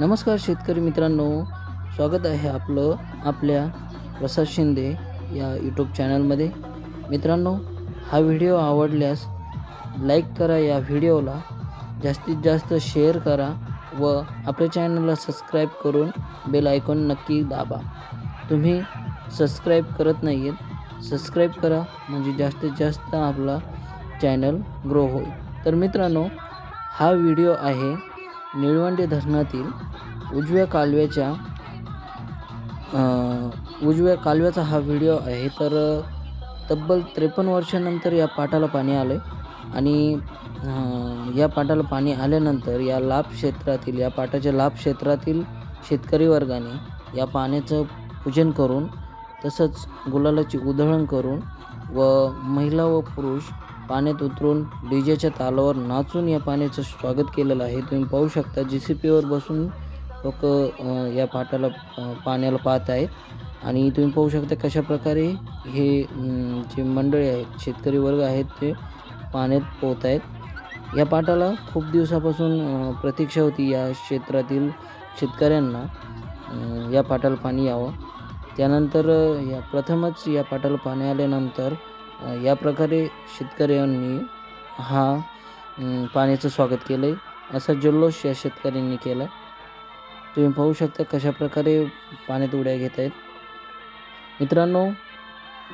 नमस्कार शेतकरी मित्रांनो स्वागत आहे आपलं आपल्या प्रसाद शिंदे या यूट्यूब चॅनलमध्ये. मित्रांनो हा व्हिडिओ आवडल्यास लाईक करा या व्हिडिओला जास्तीत जास्त शेअर करा व आपल्या चॅनलला सबस्क्राईब करून बेल आयकॉन नक्की दाबा. तुम्ही सबस्क्राईब करत नाही आहेत सबस्क्राईब करा म्हणजे जास्तीत जास्त आपला चॅनल ग्रो होईल. तर मित्रांनो हा व्हिडिओ आहे निळवंडे धरणातील उजव्या कालव्याच्या उजव्या कालव्याचा हा व्हिडिओ आहे. तर तब्बल त्रेपन्न वर्षानंतर या पाटाला पाणी आलं आहे आणि या पाटाला पाणी आल्यानंतर या लाभ क्षेत्रातील या पाटाच्या लाभ क्षेत्रातील शेतकरी वर्गाने या पाण्याचं पूजन करून तसंच गुलालाची उधळण करून व महिला व पुरुष पाण्यात उतरून डी जेच्या तालावर नाचून या पाण्याचं स्वागत केलेलं आहे. तुम्ही पाहू शकता जी सी पीवर बसून लोक या पाटाला पाण्याला पाहत आहेत. आणि तुम्ही पाहू शकता कशा प्रकारे हे जे मंडळी आहेत शेतकरी वर्ग आहेत ते पाण्यात पोहत आहेत. या पाटाला खूप दिवसापासून प्रतीक्षा होती या क्षेत्रातील शेतकऱ्यांना या पाटाला पाणी यावं. त्यानंतर या प्रथमच या पाटाला पाणी आल्यानंतर या प्रकारे शेतकऱ्यांनी हा पाण्याचं स्वागत केलं आहे असा जल्लोष या शेतकऱ्यांनी केला तुम्ही पाहू शकता कशा प्रकारे पाण्यात उड्या घेत आहेत. मित्रांनो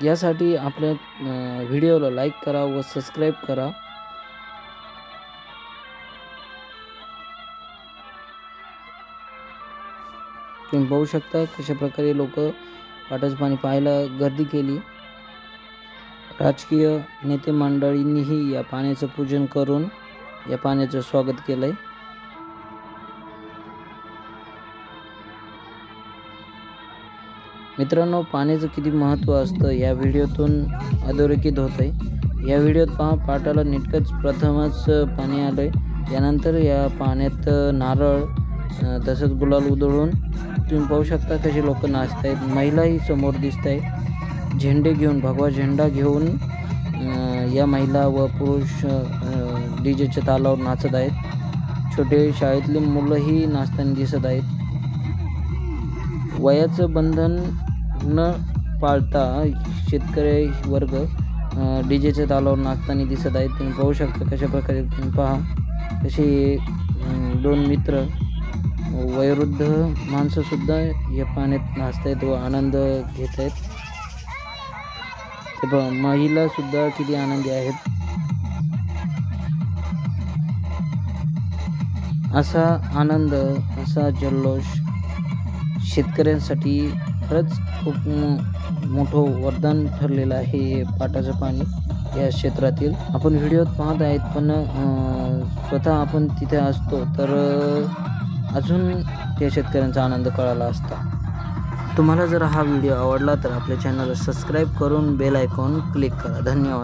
यासाठी आपल्या व्हिडिओला लाईक करा व सबस्क्राईब करा. तुम्ही पाहू शकता कशा प्रकारे लोक पाटाचं पाणी पाहायला गर्दी केली. राजकीय नेते मंडळींनीही या पाण्याचं पूजन करून या पाण्याचं स्वागत केलं आहे मित्रांनो पाण्याचं किती महत्त्व असतं या व्हिडिओतून अधोरेखित होत आहे या व्हिडिओत पहा पाटाला नेटकंच प्रथमच पाणी आलं आहे त्यानंतर या पाण्यात नारळ तसंच गुलाल उधळून तुम्ही पाहू शकता कसे लोक नाचत आहेत महिलाही समोर दिसत आहेत झेंडे घेऊन भगवा झेंडा घेऊन या महिला व पुरुष डी जेच्या तालावर नाचत आहेत. छोटे शाळेतले मुलंही नाचताना दिसत आहेत. वयाचं बंधन न पाळता शेतकरी वर्ग डी जेच्या तालावर नाचताना दिसत आहेत. तुम्ही पाहू शकता कशा प्रकारे तुम्ही पहा. कसे दोन मित्र वयोवृद्ध माणसंसुद्धा या पाण्यात नाचत आहेत व आनंद घेत आहेत ते बघ महिलासुद्धा किती आनंदी आहेत. असा आनंद असा जल्लोष शेतकऱ्यांसाठी खरंच खूप मोठं वरदान ठरलेलं आहे हे पाटाचं पाणी या क्षेत्रातील. आपण व्हिडिओत पाहत आहेत पण स्वतः आपण तिथे असतो तर अजून त्या शेतकऱ्यांचा आनंद कळाला असता. तुम्हाला जर हा व्हिडिओ आवडला तर आपल्या चॅनलला सबस्क्राईब करून बेल आयकॉन क्लिक करा. धन्यवाद.